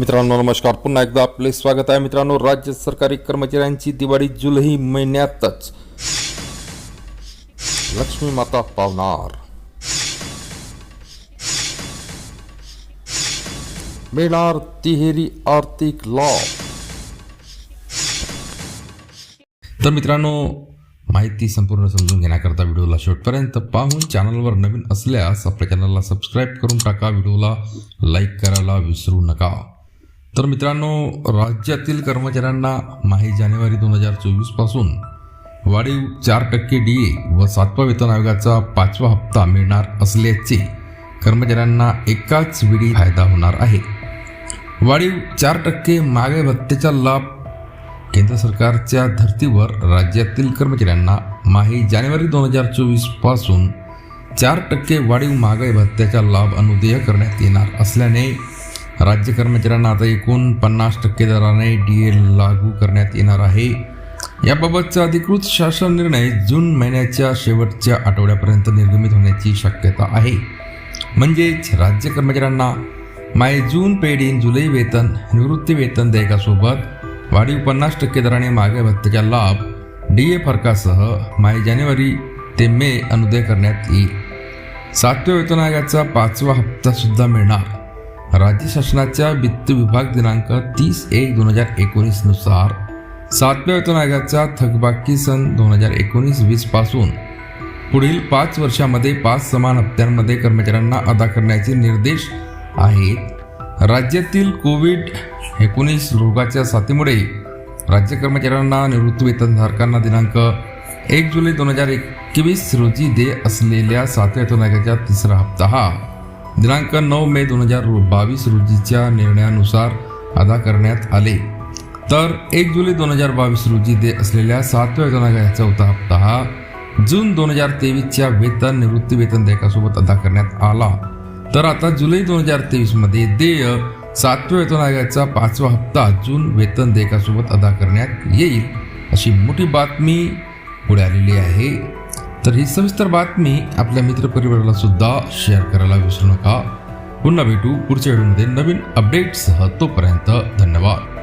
मित्रांनो नमस्कार. पुन्हा एकदा आपले स्वागत आहे मित्रांनो. राज्य सरकारी कर्मचाऱ्यांची दिवाळी जुलै महिन्यातच. लक्ष्मी माता पावणार. मिळणार तिहेरी आर्थिक लाभ. तर मित्रांनो माहिती संपूर्ण समजून घेण्याकरता व्हिडिओला शेवटपर्यंत पाहून चॅनलवर नवीन असल्यास आपल्या चॅनलला सबस्क्राईब करून टाका. व्हिडिओला लाईक करायला विसरू नका. तर मित्रांनो राज्यातील कर्मचाऱ्यांना माही जानेवारी दोन हजार चोवीसपासून वाढीव चार टक्के डी ए व सातवा वेतन आयोगाचा पाचवा हप्ता मिळणार असल्याचे कर्मचाऱ्यांना एकाच वेळी फायदा होणार आहे. वाढीव चार टक्के मागे भत्त्याचा लाभ केंद्र सरकारच्या धर्तीवर राज्यातील कर्मचाऱ्यांना माही जानेवारी दोन हजार चोवीसपासून चार टक्के वाढीव महागाई भत्त्याचा लाभ अनुदेय करण्यात येणार असल्याने राज्य कर्मचाऱ्यांना आता एकूण पन्नास टक्के दराने डी ए लागू करण्यात येणार आहे. याबाबतचा अधिकृत शासन निर्णय जून महिन्याच्या शेवटच्या आठवड्यापर्यंत निर्गमित होण्याची शक्यता आहे. म्हणजेच राज्य कर्मचाऱ्यांना माय जून पेड इन जुलै वेतन निवृत्ती वेतन देयकासोबत वाढीव पन्नास टक्के दराने मागे भत्त्याचा लाभ डी ए फरकासह माय जानेवारी ते मे अनुदय करण्यात येईल. सातव्या वेतन आयोगाचा पाचवा हप्ता सुद्धा मिळणार. राज्य शासनाच्या वित्त विभाग दिनांक तीस एक दोन हजार एकोणीसनुसार सातव्या वेतन आयोगाचा थकबाकी सन दोन हजार एकोणीस वीसपासून पुढील पाच वर्षामध्ये पाच समान हप्त्यांमध्ये कर्मचाऱ्यांना अदा करण्याचे निर्देश आहेत. राज्यातील कोविड एकोणीस रोगाच्या साथीमुळे राज्य कर्मचाऱ्यांना निवृत्ती वेतनधारकांना दिनांक एक जुलै दोन हजार एकवीस रोजी दे असलेल्या सातव्या वेतन आयोगाचा तिसरा हप्ता हा दिनांक नऊ मे दोन हजार बावीस रोजीच्या निर्णयानुसार अदा करण्यात आले. तर एक जुलै दोन हजार बावीस रोजी दे असलेल्या सातव्या वेतन चौथा हप्ता हा. जून दोन हजार तेवीसच्या वेतन निवृत्ती वेतन देयकासोबत अदा करण्यात आला. तर आता जुलै दोन हजार तेवीसमध्ये देय सातव्या वेतन आयोगाचा पाचवा हप्ता जून वेतन देयकासोबत अदा करण्यात येईल अशी मोठी बातमी पुढे आलेली आहे. तर ही सविस्तर बातमी आपल्या मित्रपरिवाराला सुद्धा शेअर करायला विसरू नका. पुन्हा भेटू पुढच्या व्हिडिओमध्ये नवीन अपडेटसह तोपर्यंत धन्यवाद.